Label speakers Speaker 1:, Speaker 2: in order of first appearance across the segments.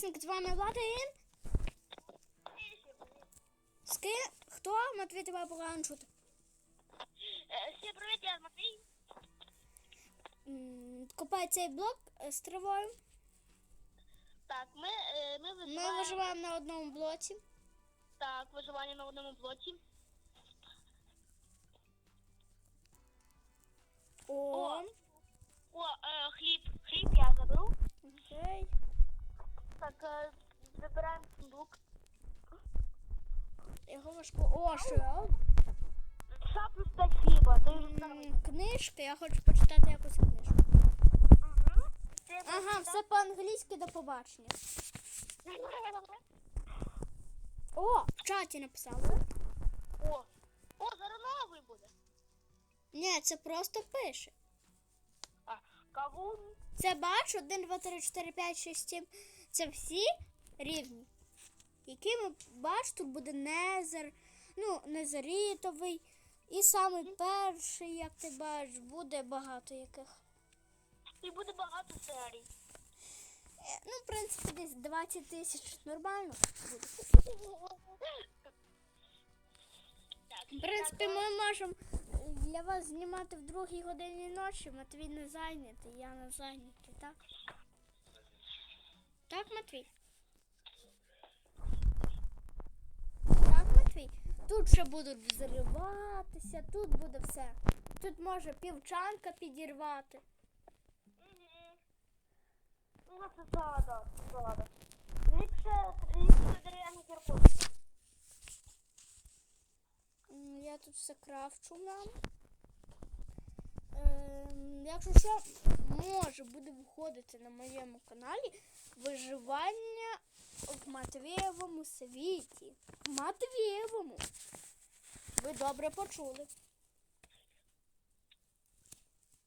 Speaker 1: підписники, з вами і... Ски... Хто? Матвій тебе погано чути.
Speaker 2: Е, Всім привіт, я Матвій.
Speaker 1: М, Копай цей блок е, з травою.
Speaker 2: Так, ми, е, ми
Speaker 1: Ми
Speaker 2: виживаємо.
Speaker 1: виживаємо на одному блоці.
Speaker 2: Так, виживання на одному блоці.
Speaker 1: О,
Speaker 2: О, е, хліб. Хліб я заберу.
Speaker 1: окей.
Speaker 2: Так, е, забираємо сундук.
Speaker 1: Його важко. О, що я?
Speaker 2: Ще плюс 5 хліба. Ти вже знаєш.
Speaker 1: М, Книжки, я хочу почитати якусь книжку. Ага, все по-англійськи до побачення. О, в чаті написали.
Speaker 2: О, о, зараз новий буде.
Speaker 1: Ні, це просто пише.
Speaker 2: А, кавун.
Speaker 1: Це бач, 1, 2, 3, 4, 5, 6, 7. Це всі рівні. Які ми бач, тут буде незер, ну, незерітовий. І самий перший, як ти бачиш, буде багато яких.
Speaker 2: І буде багато серій.
Speaker 1: Е, Ну, в принципі, десь 20 тисяч нормально буде. В принципі, ми можемо для вас знімати в другій годині ночі. Матвій не зайнятий, я не зайнятий, так? Так, Матвій? Так, Матвій? Тут ще будуть взриватися, тут буде все. Тут може півчанка підірвати.
Speaker 2: Ну, це зада, зада. Ліпше, ліпше дерев'яний кірпич.
Speaker 1: М, Я тут все крафчу нам. Якщо що, може буде виходити на моєму каналі виживання в Матвієвому світі. В Матвієвому. Ви добре почули.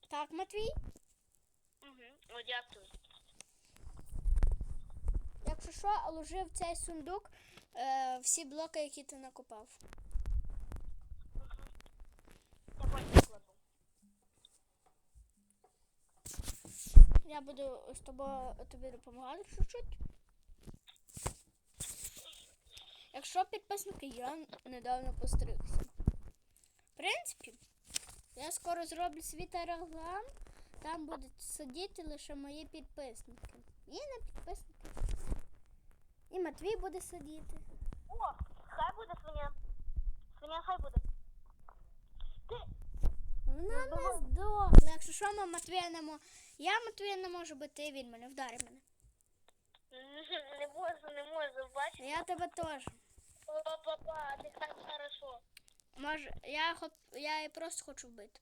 Speaker 1: Так, Матвій?
Speaker 2: Угу. О, дякую.
Speaker 1: Якщо що, ложи в цей сундук е, всі блоки, які ти накопав.
Speaker 2: Я потім кладу.
Speaker 1: Я буду з тобою тобі допомагати чуть-чуть. Якщо підписники, я недавно постригся. В принципі, я скоро зроблю свій телеграм. Там будуть сидіти лише мої підписники. І не підписники. І Матвій буде сидіти.
Speaker 2: О, хай буде свиня. Свиня хай буде. Ти,
Speaker 1: Вона не. Якщо що, ми Матвія не мо... Я Матвія не можу бити, він мене вдарив мене.
Speaker 2: не можу, не можу, бачиш?
Speaker 1: Я тебе теж.
Speaker 2: Папа, ти так хорошо.
Speaker 1: Може, я, хоп... я її просто хочу вбити.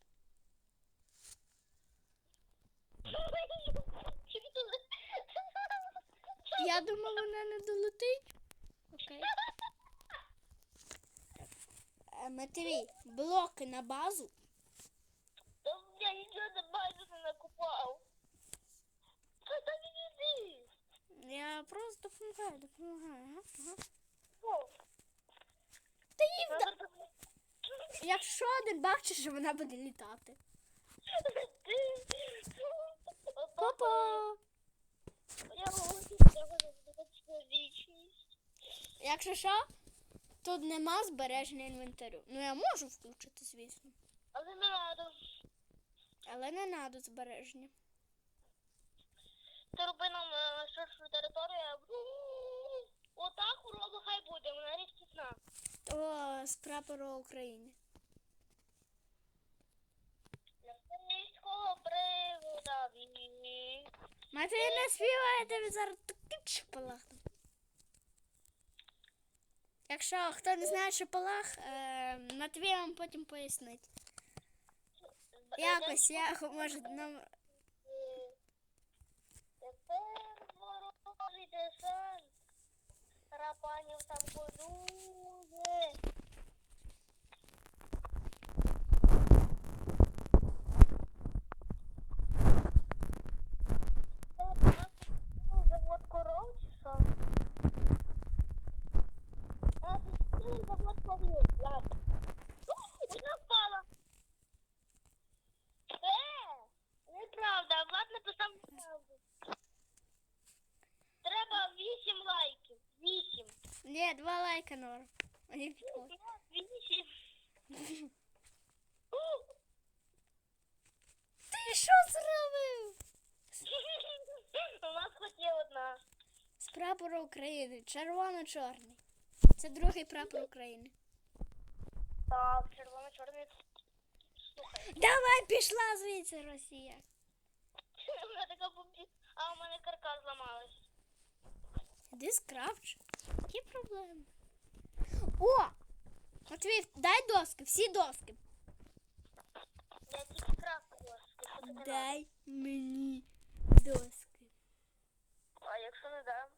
Speaker 1: Я думала, вона не долетить. Окей. Е, Матвій, блоки на базу.
Speaker 2: Та Я нічого не бачу, не накупав. Та та не іди.
Speaker 1: Я просто допомагаю, допомагаю. Ага, ага. Та їй вда...
Speaker 2: надо.
Speaker 1: Якщо не бачиш, що вона буде літати. Папа!
Speaker 2: Я вічність.
Speaker 1: Якщо що, тут нема збереження інвентарю. Ну я можу включити, звісно.
Speaker 2: Але не надо.
Speaker 1: Але не треба збереження.
Speaker 2: Роби е, ширшу територію. Отак урога хай буде, вона рідкісна.
Speaker 1: О, з прапора України. Матвій не співає, тобі зараз таки шпалахне. Якщо хто не знає шпалах, е, Матвій вам потім пояснить. Якось я може нам.
Speaker 2: Там подує. Завод коров чи що? А, тут завод коров. Ладно. Вона впала. Е, неправда, Влад написав неправду. Треба
Speaker 1: таке норм. Мені підходить.
Speaker 2: Вісім.
Speaker 1: Ти що зробив?
Speaker 2: У нас хоч є одна.
Speaker 1: З прапору України. Червоно-чорний. Це другий прапор України.
Speaker 2: Так, червоно-чорний. Слухай.
Speaker 1: Давай пішла звідси, Росія.
Speaker 2: Така. А у мене каркас зламалась.
Speaker 1: Іди скрафч. Які проблеми? О! Матвій, дай доски, всі доски.
Speaker 2: Я тільки крафту ось.
Speaker 1: Дай мені доски.
Speaker 2: А якщо не дам?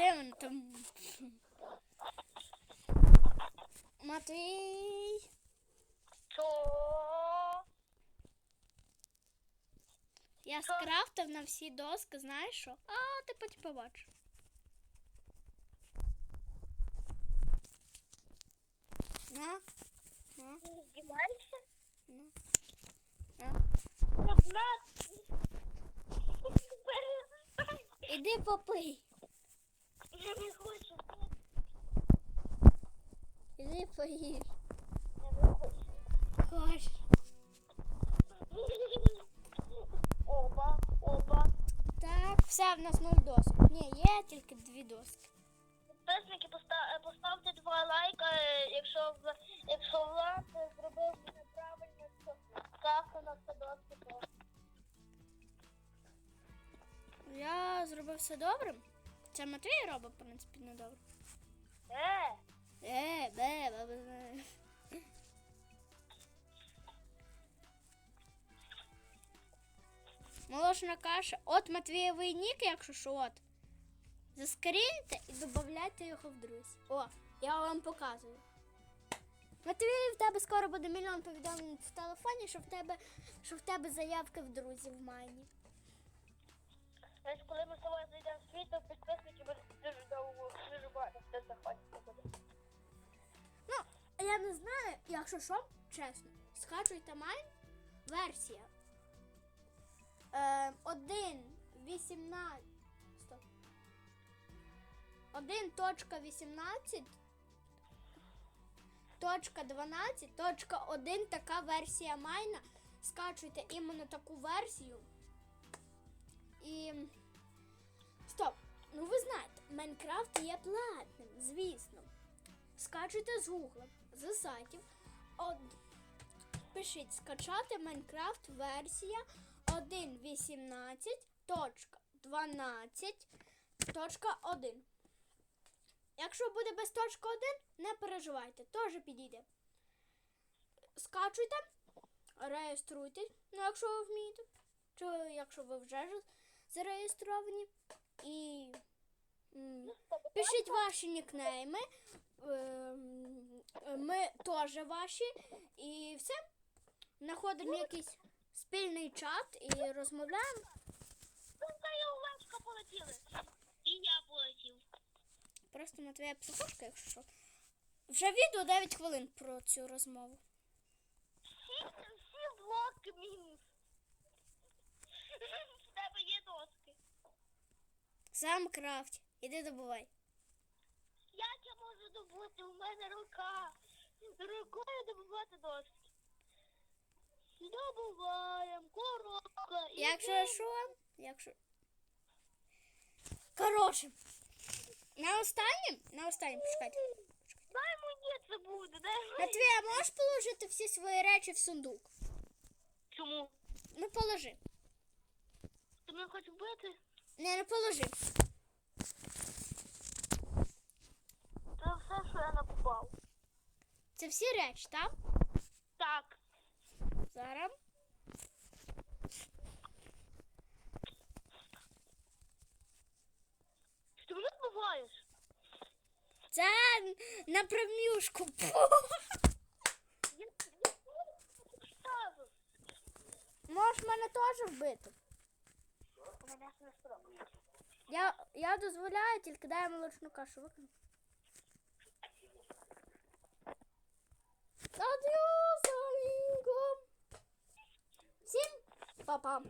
Speaker 1: Де він там? Матвій.
Speaker 2: Що?
Speaker 1: Я скрафтив на всі доски, знаєш що? А, ти потім побачиш. На, на,
Speaker 2: здіваєшся?
Speaker 1: на, на. Іди попий.
Speaker 2: Я не хочу.
Speaker 1: Іди поїж.
Speaker 2: Я не хочу.
Speaker 1: Хоч.
Speaker 2: Оба, оба.
Speaker 1: Так, все, в нас нуль досок. Ні, є тільки дві доски.
Speaker 2: Підписники, поста- е, поставте два лайка, е, якщо, в- якщо Влад зробив неправильно, то ставте на все доски.
Speaker 1: Я зробив все добре. Це Матвій робить, в принципі, не добре.
Speaker 2: Е,
Speaker 1: Е, бе, бе, бе. Молочна каша. От Матвієвий нік, якщо що, от. Заскріньте і додавайте його в друзі. О, я вам показую. Матвій, в тебе скоро буде мільйон повідомлень в телефоні, що в тебе, що в тебе заявки в друзі в майні.
Speaker 2: Ось коли ми тобою зайдемо в світ, то підписники будуть дуже довго, дуже хто заходити буде.
Speaker 1: Ну, я не знаю, якщо що, чесно, скачуйте майн версія. Е, 1.18. Стоп. 1.18. Точка 12, точка 1 така версія майна. Скачуйте іменно таку версію. І. Майнкрафт є платним, звісно. Скачуйте з Гугла, з сайтів. От, пишіть скачати Майнкрафт версія 1.18.12.1. Якщо буде без точки 1, не переживайте, теж підійде. Скачуйте, реєструйтесь, ну якщо ви вмієте, чи якщо ви вже зареєстровані. І Пишіть ваші нікнейми. ем, Ми теж ваші. І все. Знаходимо якийсь спільний чат і розмовляємо.
Speaker 2: І я полетів.
Speaker 1: Просто Матвія психушка, якщо що. Вже відео 9 хвилин про цю розмову.
Speaker 2: Всі, всі блоки мінус. В тебе є доски.
Speaker 1: Сам крафт. Іди добувай.
Speaker 2: Як я можу добути? У мене рука. Рукою добувати доски. Добуваємо, коробка. і
Speaker 1: Якщо що, якщо. Коротше. На останнім, на останнім, почекайте.
Speaker 2: Дай мені це буде, дай мені.
Speaker 1: Матвія, можеш положити всі свої речі в сундук?
Speaker 2: Чому?
Speaker 1: Ну положи.
Speaker 2: Ти мене хочеш вбити?
Speaker 1: Не, не положи.
Speaker 2: Це все, що я накупав.
Speaker 1: Це всі речі, так?
Speaker 2: Так.
Speaker 1: Зараз.
Speaker 2: Що ти мене вбиваєш?
Speaker 1: Це на промюшку.
Speaker 2: Я
Speaker 1: мене теж вбити.
Speaker 2: Мене не спробує.
Speaker 1: Я, дозволяю, тільки дай молочну кашу викину. Адіос. Всім па-па.